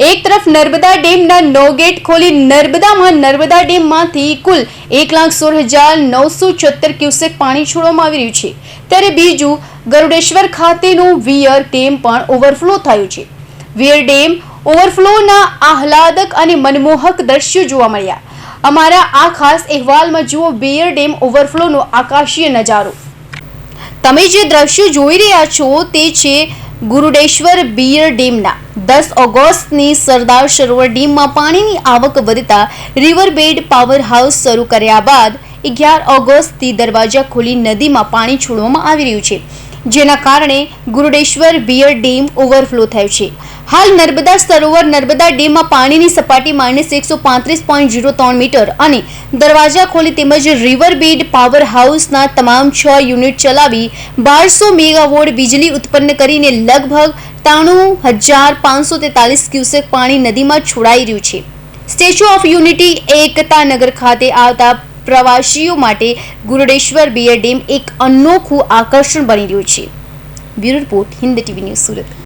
એક તરફ નર્મદા ડેમના નો ગેટ ખોલી નર્મદામાં નર્મદા ડેમમાંથી કુલ એક લાખ સોળ હજાર નવસો છોતેર ક્યુસેક પાણી છોડવામાં આવી રહ્યું છે. ત્યારે બીજું, ગરુડેશ્વર ખાતેનું વિયર ડેમ પણ ઓવરફ્લો થયું છે. વિયર ડેમ ઓવરફ્લોના આહલાદક અને મનમોહક દ્રશ્યો જોવા મળ્યા. અમારા આ ખાસ અહેવાલમાં જુઓ, વિયર ડેમ ઓવરફ્લોનો આકાશીય નજારો. તમે જે દ્રશ્યો જોઈ રહ્યા છો તે છે ગુરુડેશ્વર બિયર ડેમના. દસ ઓગસ્ટની સરદાર સરોવર ડેમમાં પાણીની આવક વધતા રિવરબેડ પાવર હાઉસ શરૂ કર્યા બાદ અગિયાર ઓગસ્ટથી દરવાજા ખોલી નદીમાં પાણી છોડવામાં આવી રહ્યું છે. જેના કારણે ગુરુડેશ્વર બિયર ડેમ ઓવરફ્લો થયો છે. હાલ નર્મદા સરોવર નર્મદા ડેમમાં પાણીની સપાટી માઇનસ એકસો પાંત્રીસ પોઈન્ટ જીરો ત્રણ મીટર અને દરવાજા ખોલી તેમજ રિવરબેડ પાવર હાઉસના તમામ છ યુનિટ ચલાવી બારસો મેગાવોટ વીજળી ઉત્પન્ન કરીને લગભગ ત્રાણું હજાર પાંચસો તેતાલીસ ક્યુસેક પાણી નદીમાં છોડાઈ રહ્યું છે. સ્ટેચ્યુ ઓફ યુનિટી એકતા નગર ખાતે આવતા પ્રવાસીઓ માટે ગુરુડેશ્વર બિયર ડેમ એક અનોખું આકર્ષણ બની રહ્યું છે. Bureau report Hind TV news Surat.